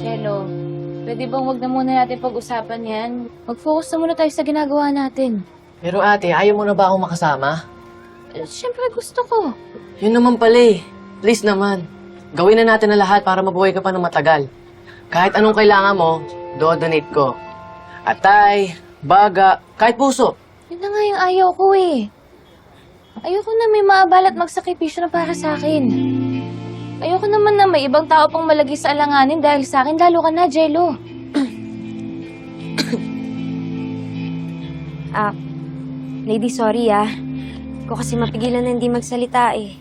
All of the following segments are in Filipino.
Jello, pwede bang wag na muna natin pag-usapan yan? Mag-focus na muna tayo sa ginagawa natin. Pero ate, ayaw mo na ba akong makasama? Eh, Siyempre gusto ko. Yun naman pala eh. Please naman. Gawin na natin na lahat para mabuhay ka pa ng matagal. Kahit anong kailangan mo, do-donate ko. Atay, baga, kahit puso. Yun na nga yung ayaw ko eh. Ayoko na may maabala at magsakripisyo na para sa akin. Ayoko naman na may ibang tao pang malagi sa alanganin dahil sa akin, lalo ka na, Jello. Ah, lady, sorry ah. Ko kasi mapigilan na hindi magsalita eh.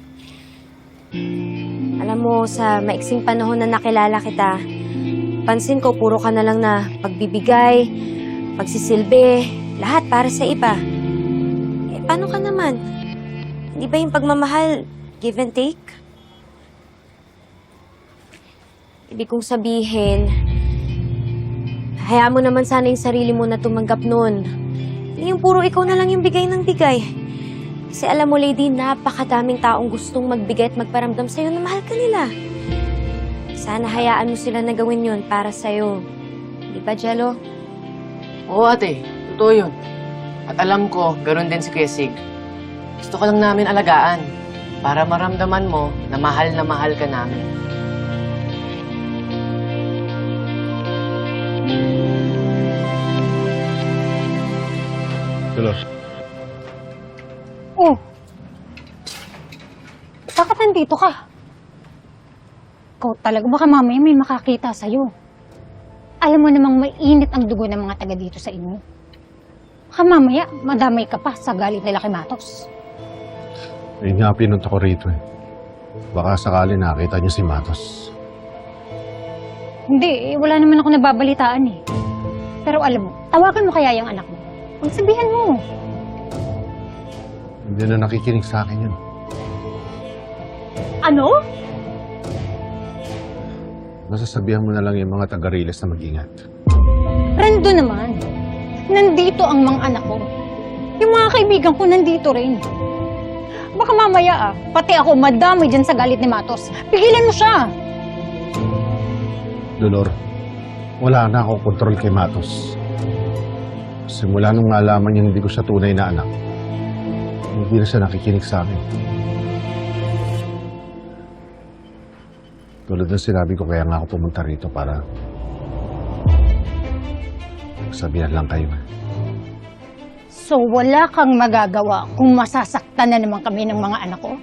Alam mo, sa maiksing panahon na nakilala kita, pansin ko puro ka na lang na pagbibigay, pagsisilbi, lahat para sa iba. Eh, paano ka naman? Hindi ba yung pagmamahal, give and take? Ibig kong sabihin, hayaan mo naman sana yung sarili mo na tumanggap nun. Yung puro ikaw na lang yung bigay ng bigay. Kasi alam mo, lady, napakadaming taong gustong magbigay at magparamdam sa'yo na mahal ka nila. Sana hayaan mo sila na gawin yun para sa'yo. Di ba, Jello? Oo ate, totoo yun. At alam ko, ganoon din si Kuya Sig. Gusto ko lang namin alagaan para maramdaman mo na mahal na mahal ka namin. Dolor, Oh. Bakit nandito ka? Ikaw talaga, baka mamaya may makakita sa'yo. Alam mo namang mainit ang dugo ng mga taga dito sa inyo. Baka mamaya, madamay ka pa sa galit nila kay Matos. yun nga pinunta ko rito eh. Baka sakali nakita niyo si Matos. Hindi, eh, wala naman ako nababalitaan eh. Pero alam mo, tawagan mo kaya yung anak mo. Pagsabihan mo. Hindi na nakikinig sa akin yun. Ano? Masasabihan mo na lang yung mga taga-riles na mag-ingat. Rendo naman. Nandito ang mga anak ko. Yung mga kaibigan ko nandito rin. Baka mamaya ah, pati ako madami dyan sa galit ni Matos. Pigilan mo siya. Dolor, wala na akong kontrol kay Matos. Simula nung nalaman niya hindi ko siya tunay na anak, hindi na siya nakikinig sa akin. Tulad ng sinabi ko, kaya nga ako pumunta rito para sabihan lang kayo. So wala kang magagawa kung masasaktan na naman kami ng mga anak ko?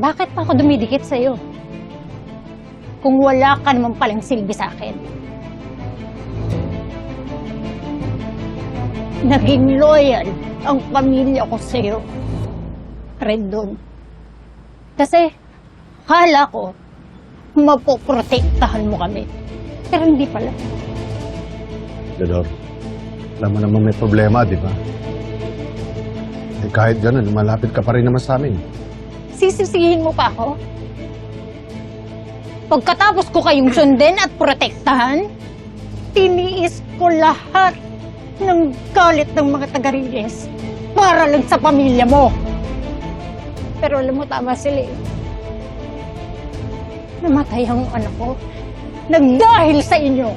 Bakit pa ako dumidikit sa'yo? Kung wala ka naman palang silbi sa akin. Naging loyal ang pamilya ko sa'yo. Rendon. Kasi, kala ko, mapoprotektahan mo kami. Pero hindi pala. Dolor, alam mo naman may problema, di ba? Eh, kahit ganun, malapit ka pa rin naman sa amin. Sisisihin mo pa ako? Pagkatapos ko kayong sundin at protektahan, tiniis ko lahat ng galit ng mga taga-riles para lang sa pamilya mo. Pero alam mo, tama sila eh. Namatay ang anak ko. Nagdahil sa inyo.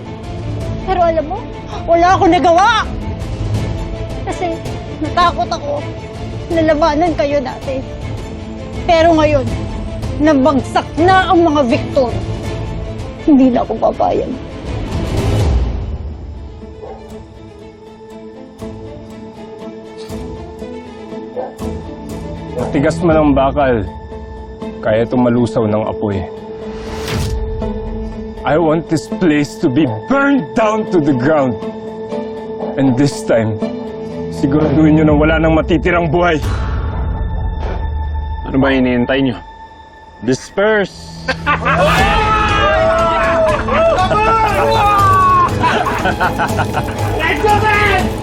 Pero alam mo, wala akong nagawa. Kasi natakot ako na labanan kayo dati. Pero ngayon, nabagsak na ang mga Victor. Hindi na ako papayag. Tigas man ang bakal, kaya itong malusaw ng apoy. I want this place to be burned down to the ground. And this time, siguraduhin nyo na wala nang matitirang buhay. Ano ba iniintay nyo? Disperse! Let's go back!